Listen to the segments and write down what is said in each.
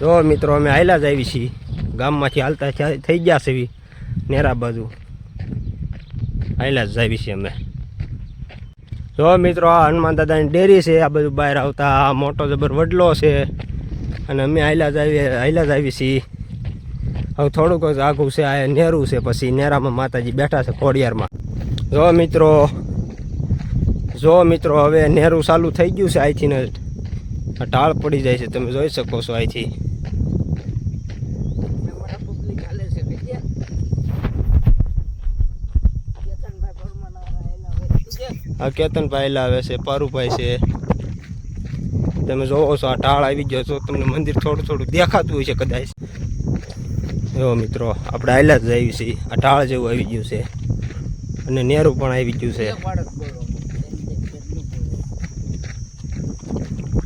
જો મિત્રો, અમે હાલ્યા જ આવી છીએ. ગામમાંથી હાલતા થઈ ગયા છે નેરા બાજુ. હાલ્યા જ આવી છીએ અમે. જો મિત્રો, આ હનુમાન દાદાની ડેરી છે. આ બધું બહાર આવતા આ મોટો જબર વડલો છે. અને અમે હાલ્યા જ આવી હાલ્યા જ આવી છીએ. હવે થોડુંક જ આઘું છે, આ નેરું છે. પછી નેરામાં માતાજી બેઠા છે ખોડિયારમાં. જો મિત્રો જો મિત્રો, હવે નેરું ચાલુ થઈ ગયું છે. અહીંથી ને ઢાળ પડી જાય છે. તમે જોઈ શકો છો અહીંથી આ કેતનભાઈ લાવે છે, પારુભાઈ છે. તમે જોવો છો, આ ઢાળ આવી ગયો છો, તમને મંદિર થોડું થોડું દેખાતું હોય છે કદાચ. જો મિત્રો, આપણે આયલા જ આવી છીએ. આ ઢાળ જેવું આવી ગયું છે. અને નેરું પણ આવી ગયું છે.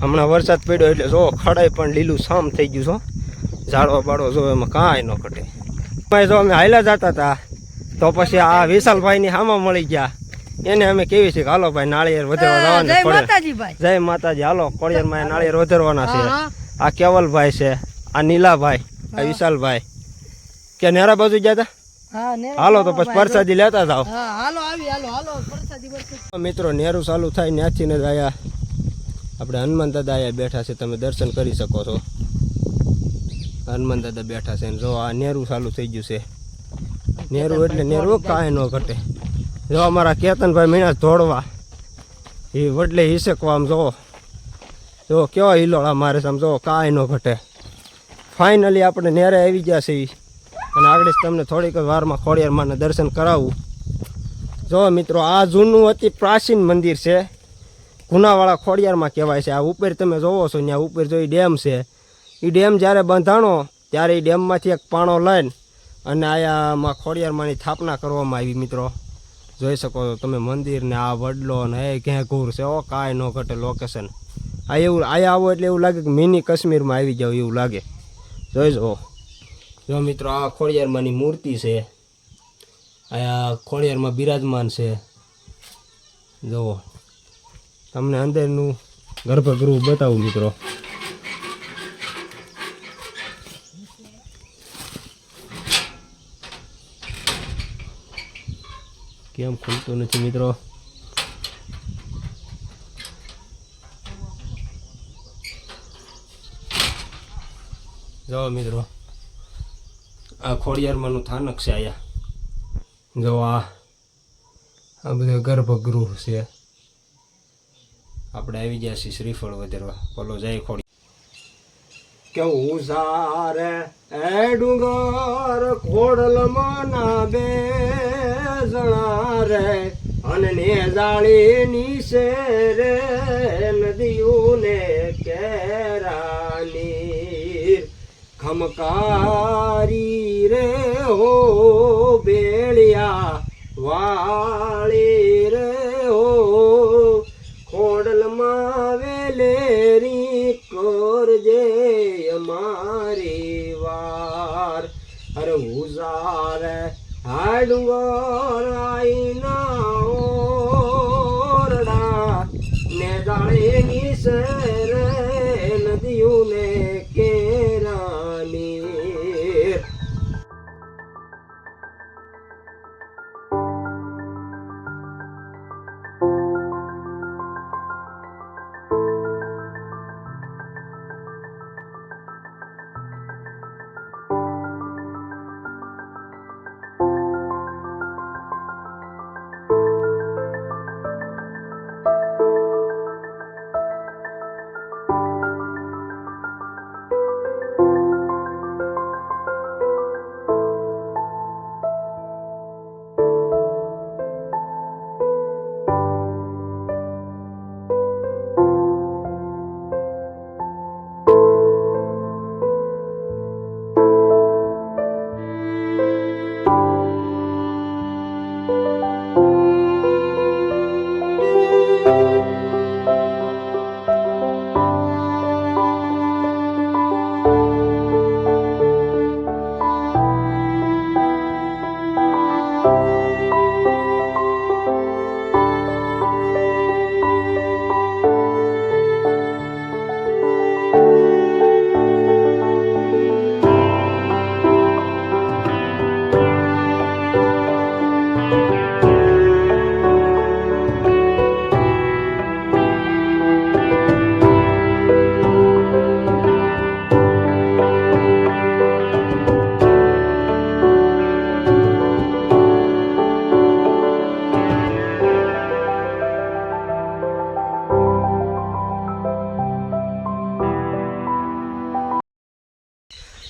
હમણાં વરસાદ પડ્યો એટલે જો ખડાઈ પણ લીલું સામ થઈ ગયું છો. ઝાડવા બાળો જો એમાં કાંઈ ન એમાં જો અમે હાલ્યા જતા હતા તો પછી આ વિશાલભાઈની હામાં મળી ગયા. એને અમે કેવી છે હાલો ભાઈ નાળિયેર વધારવા જય માતાજી ભાઈ. જય માતાજી હાલો કોળિયારમાં નાળિયેર વધારવાના છે. આ કેવલભાઈ છે આ નીલાભાઈ આ વિશાલભાઈ. કે નેરા બાજુ ગયા હતા હાલો તો પછી પરસાદી લેતા બરસાદી. મિત્રો નેરું ચાલુ થાય ત્યાંથી ને આયા. આપણે હનુમાન દાદા આયા બેઠા છે તમે દર્શન કરી શકો છો. હનુમાન દાદા બેઠા છે ને જો આ નેરું ચાલુ થઈ ગયું છે. નેરું એટલે નેરું કાંઈ ન ઘટે. જો અમારા કેતનભાઈ મીણા ધોળવા. એ વડલે હિસકવા આમ જોવો. જો કેવો હિલોળા મારે આમ જો કાંઈ ન ઘટે. ફાઇનલી આપણે નેરે આવી ગયા છે અને આગળ તમને થોડીક વારમાં ખોડિયારમાંને દર્શન કરાવું. જો મિત્રો, આ જૂનું અતિ પ્રાચીન મંદિર છે. ગુનાવાળા ખોડિયારમાં કહેવાય છે. આ ઉપર તમે જોવો છો ત્યાં ઉપર જો એ ડેમ છે. એ ડેમ જ્યારે બંધાણો, ત્યારે એ ડેમમાંથી એક પાણો લઈને અને આયામાં ખોડિયારમાંની સ્થાપના કરવામાં આવી મિત્રો. જોઈ શકો છો તમે મંદિરને, આ વડલો ને, એ ક્યાં ઘૂર છે ઓ કાંઈ ન ઘટે લોકેશન આ એવું આયા આવો એટલે એવું લાગે કે મિની કાશ્મીરમાં આવી જાવ એવું લાગે. જોઈ જો જો મિત્રો, આ ખોડિયારમાંની મૂર્તિ છે. આયા ખોડિયારમાં બિરાજમાન છે. જુઓ. તમને અંદરનું ગર્ભગૃહ બતાવું મિત્રો. કેમ ખુલતું નથી મિત્રો? જો મિત્રો, આ ખોડિયારમાંનું થાનક છે અહીંયા જો આ આ બધું ગર્ભગૃહ છે. આપણે આવી ગયા છીએ શ્રીફળ વધારવા. બોલો, જાય ખોડી કેવું સારે ડુંગર ખોડલમાં ના બે જણા રે, અને જાળી નીસે રે નદીઓને કેરાની ખમકારી રે હો બેળિયા, વાળી રે હો ખોડલમાં વેલેરી કરજે અમારી વાર. અરે ઉજારે હાડુંગર આઈના ઓરડા ને જાણે નિસર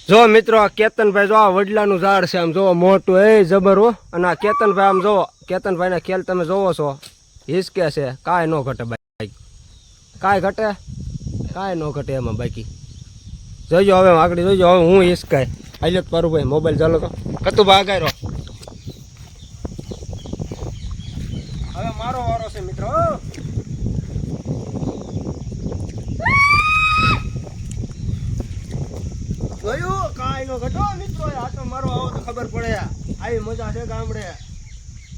જો મિત્રો, આ કેતનભાઈ જો આ વડલાનું ઝાડ છે, આમ જોવો, મોટું, એ જબર અને આ કેતનભાઈ આમ જોવો, કેતનભાઈના ખેલ તમે જોવો છો. હિસકે છે, કાંઈ ન ઘટે બાઈક. કાંઈ ઘટે? કાંઈ ન ઘટે એમાં બાકી જોઈજો હવે, આગળ જોઈજો હવે હું હિસકાય. હાલ્યો જ પારું ભાઈ, મોબાઈલ ચાલો તો. કતું ભાગાય રહો. હવે મારો વારો છે, મિત્રો નો ઘટો મિત્રો આ તો મારો આવો તો ખબર પડે. આવી મજા છે ગામડે.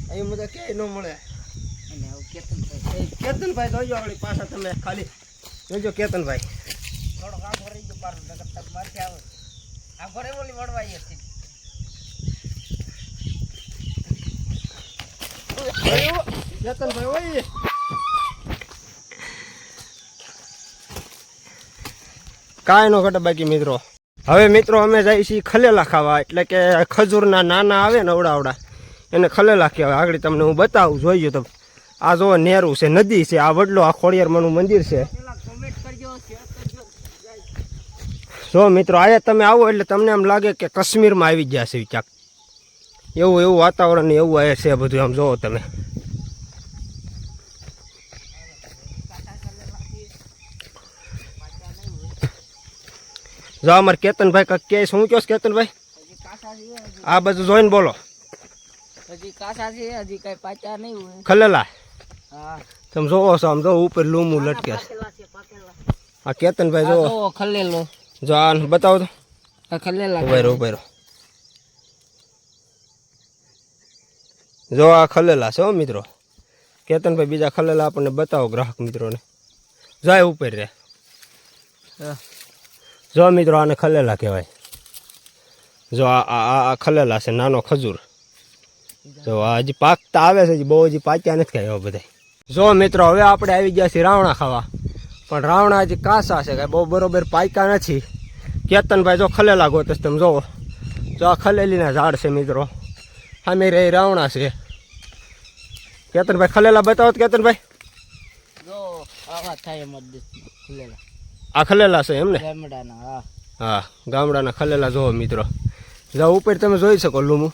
આવી મજા ક્યાંય ન મળે. અને કેતનભાઈ કેતનભાઈ જોજો આપણી પાછા તમે ખાલી જોજો કેતનભાઈ. થોડો કામ રહી ગયો તમે માથે આવે. આખો રે ઓલી વળવાઈ હતી? કેતનભાઈ ઓય કાંઈ નો ઘટે બાકી મિત્રો. હવે મિત્રો, અમે જઈએ છીએ ખલેલા ખાવા. એટલે કે ખજૂરના નાના આવે ને અવડાવડા એને ખલેલા કહેવાય. આગળ તમને હું બતાવું જોઈએ તો આ જો નેરું છે, નદી છે, આ વડલો, આ ખોડિયારમાંનું મંદિર છે. જો મિત્રો, આયા તમે આવો એટલે તમને એમ લાગે કે કાશ્મીરમાં આવી ગયા છે ક્યાંક. એવું એવું વાતાવરણ એવું આવે છે બધું, આમ જોવો તમે. જો અમારે કેતનભાઈ કાંઈક કે શું કહો છો કેતનભાઈ હજી કાસા છે હજી આ બધું જોઈને બોલો હજી કાસા છે હજી કઈ પાચા નહીં હોય ખલેલા હા તમે જોવો છો આમ જો ઉપર લૂમું લટકે છે પાકેલા છે પાકેલા આ કેતનભાઈ જોવો જો ખલેલો જો આ બતાવો તો આ ખલેલા ઊભા રહો ઊભા રહો જો આ ખલેલા છે હો મિત્રો કેતનભાઈ બીજા ખલેલા આપણને બતાવો ગ્રાહક મિત્રોને જાય ઉપર રે હા. જો મિત્રો આને ખલેલા કહેવાય. જો આ આ આ- ખલેલા છે, નાનો ખજૂર. જો આ હજી પાકતા આવે છે બહુ હજી પાક્યા નથી ખાય બધા. જો મિત્રો, હવે આપણે આવી ગયા છીએ રાવણા ખાવા. પણ રાવણા હજી કાસા છે, કાંઈ બહુ બરોબર પાક્યા નથી. કેતનભાઈ જો ખલેલા ગોતે તમે જોવો. જો આ ખલેલીના ઝાડ છે મિત્રો. સામે રહી રાવણા છે. કેતનભાઈ, ખલેલા બતાવો તો કેતનભાઈ. જો, આવા થાય ખલેલા. આ ખલેલા છે એમ ને? ગામડાના હા. હા ગામડાના ખલેલા જોવો મિત્રો. જાઓ ઉપર તમે જોઈ શકો લૂમું.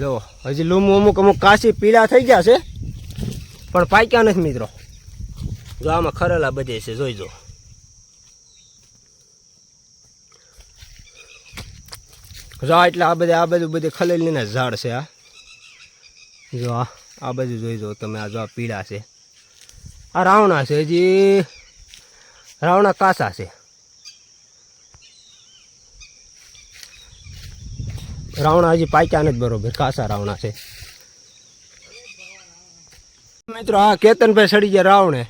જુઓ હજી લૂમું અમુક અમુક કાશી પીળા થઈ ગયા છે પણ પાક્યા નથી મિત્રો. જો આમાં ખરેલા બધે છે જોઈ જો. જો એટલે આ બધે આ બધું બધે ખલેલીના ઝાડ છે આ જો આ બધું જોઈ જો તમે આ જો આ પીળા છે. આ રાવણા છે હજી. રાવણા કાસા છે. રાવણા હજી પાક્યા નથી બરોબર, કાસા રાવણા છે. મિત્રો હા કેતનભાઈ સડી ગયા રાવણે.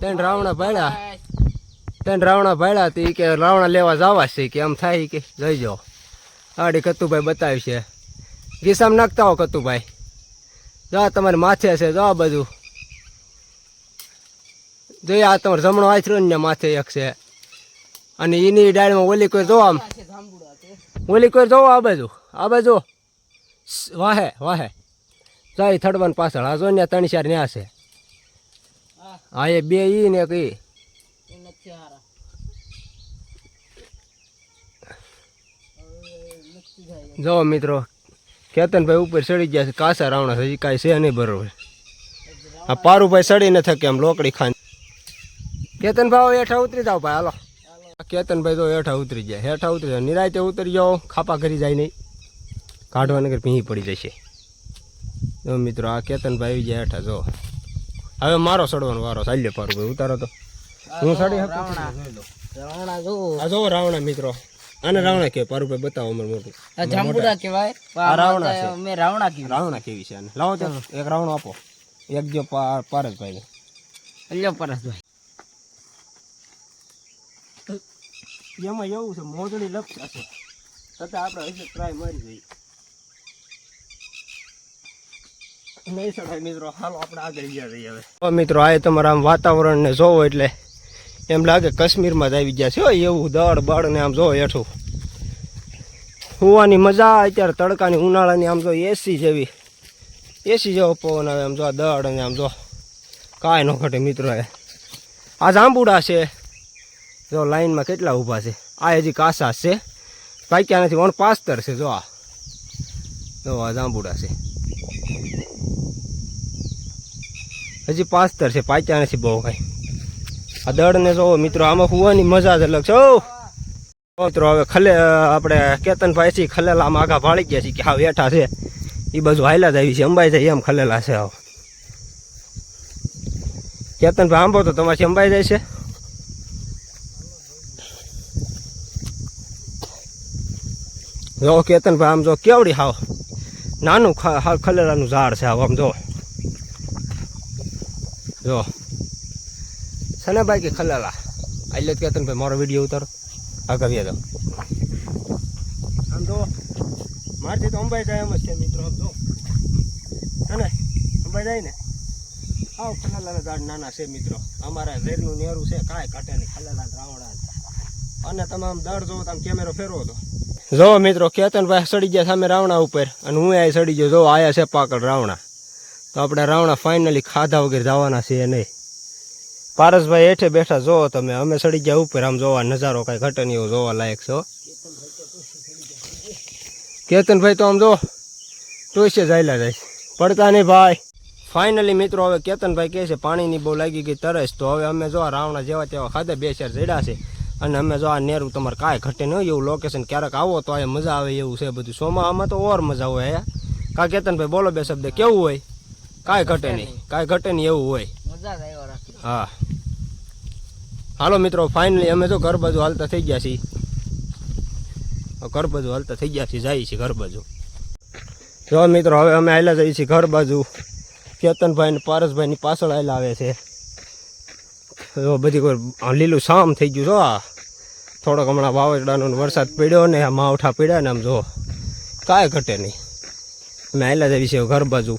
તેને રાવણા ભાડ્યા તેને રાવણા ભાડ્યા હતી કે રાવણા લેવા જવા છે કે આમ થાય કે જઈ જાઓ. આડી કતુભાઈ બતાવ્યું છે. ગીસામ નાખતા હો કતુભાઈ. જવા તમારે માથે છે, જો આ બધું. જોઈએ આ તમારે જમણો આચરો ને માથે એક છે. અને એની ડાળમાં ઓલી કોઈ જો આમ. ઓલી કોઈ જોવો આ બાજુ. આ બાજુ. વાહે વાહે. જાય થડવાન પાછળ. આ જો ને ત્રણ ચાર ન્યા છે. હા એ બે ઈ ને એક ઈ. એ નથી હારા હવે નથી જાય જો મિત્રો, કેતનભાઈ ઉપર ચડી ગયા છે. કાસા રાવણા હજી કાંઈ છે નહીં બરોબર. આ પારુભાઈ સડી ન થકે આમ લોકડી ખાન કેતનભાઈ ભાઈ હેઠા ઉતરી જાવ ભાઈ હાલો. કેતનભાઈ તો હેઠા ઉતરી જાય હેઠા ઉતરી જાય નિરાયતે ઉતરી જાઓ ખાપા કરી જાય નહીં. કાઢવા નગર પીહી પડી જશે. જો મિત્રો આ કેતનભાઈ આવી જાય હેઠા જો. હવે મારો સડવાનો વારો ચાલ્યો પારુભાઈ ઉતારો તો. હું સડી જો. આ જો રાવણા મિત્રો. આને રાવણા કે પારુભાઈ બતાવો અમર મોટું. આ જાંબુડા કહેવાય. આ રાવણા છે. મેં રાવણા કીધું રાવણા કેવી છે આને. લાવો તો એક રાવણો આપો. એક જો પા- પારસભાઈને. અલ્યો પરસભાઈ. એમાં એવું છે, મોજડી લપસા છે. છતાં આપણે હશે ટ્રાય મારી જઈએ મિત્રો, હાલો આ તમારા આમ વાતાવરણને જોવો એટલે એમ લાગે કાશ્મીરમાં જ આવી ગયા છે. એવું દળ બળ ને આમ જોવો હેઠું. હોવાની મજા અત્યારે તડકાની, ઉનાળાની આમ જો એસી જેવી. એસી જેવો પવન આવે આમ જો દળ અને આમ જો. કાંઈ ન ઘટે મિત્રો, એ. આ જાંબુડા છે. જો લાઈનમાં કેટલા ઊભા છે? આ હજી કાસા છે. પાક્યા નથી, ઓણ પાસ્તર છે, જો આ. જો આ જાંબુડા છે. હજી પાસ્તર છે, પાક્યા નથી બહુ કાંઈ. આ દળને જો મિત્રો, આમાં ફૂવાની મજા જ અલગ છે મિત્રો, હવે ખલે આપણે કેતનભાઈ છીએ ખલેલામાં આગા ભાળી ગયા છે કે હા, બેઠા છે. એ બાજુ હાયલા જ આવી છે, અંબાઈ જાય એમ ખલેલા છે, આવો. કેતનભાઈ, આંબો તો તમારી અંબાઈ જાય છે? જો કેતનભાઈ આમ જો કેવડી હાવ નાનું ખલેરાનું ઝાડ છે આવો આમ જો. જો. સનાભાઈ કે ખલેલા? આટલે કેતન કેતનભાઈ મારો વીડિયો ઉતારો. આગળ વ્યા આમ જો, મારથી તો અંબાઈ જાય એમ જ છે મિત્રો જો. હે અંબાઈ જાય ને? આવ ખલેલાના ઝાડ નાના છે મિત્રો. અમારા વેરનું નેરું છે, કાંઈ કાંટે નહીં. ખલેલા રાવણા અને તમે આમ દર જોવો તો કેમેરો ફેરવો તો. જો મિત્રો કેતનભાઈ સડી ગયા સામે રાવણા ઉપર અને હું અહીં સડી ગયો. જો આયા છે પાકડ રાવણા. તો આપણે રાવણા ફાઇનલી ખાધા વગર જવાના છીએ નહીં. પારસભાઈ હેઠે બેઠા જોવો તમે. અમે સડી ગયા ઉપર આમ જોવા નજારો કાંઈ ઘટે નહીં એવો જોવા લાયક છો. કેતનભાઈ તો આમ જો ટોઈસે જાયલા જાય. પડતા નહીં ભાઈ. ફાઇનલી મિત્રો હવે કેતનભાઈ કહે છે, પાણીની બહુ લાગી ગઈ તરસ. તો હવે અમે જો આ રાવણા જેવા તેવા ખાધા, બે ચાર જડ્યા છે. અને અમે જો આ નેરું તમારે કાંઈ ઘટે નહીં એવું લોકેશન ક્યારેક આવો તો અહીંયા મજા આવે એવું છે બધું. સોમામાં તો ઓર મજા હોય અહીંયા કા કેતનભાઈ બોલો બે શબ્દ કેવું હોય? કાંઈ ઘટે નહીં. કાંઈ ઘટે નહીં એવું હોય. જ હા. હાલો મિત્રો ફાઇનલી અમે તો ઘર બાજુ હાલતા થઈ ગયા છીએ. ઘર બાજુ હાલતા થઈ ગયા છીએ જઈએ છીએ ઘર બાજુ જો મિત્રો હવે અમે આવેલા જઈએ છીએ ઘર બાજુ કેતનભાઈ ને પારસભાઈની પાછળ આવેલા આવે છે. જો બધી કોઈ લીલું શામ થઈ ગયું જો આ. થોડોક હમણાં વાવાઝોડાનો વરસાદ પડ્યો ને આ માવઠા પડ્યા ને આમ જો કાંઈ ઘટે નહીં. અમે આવેલા જઈએ છીએ ઘર બાજુ.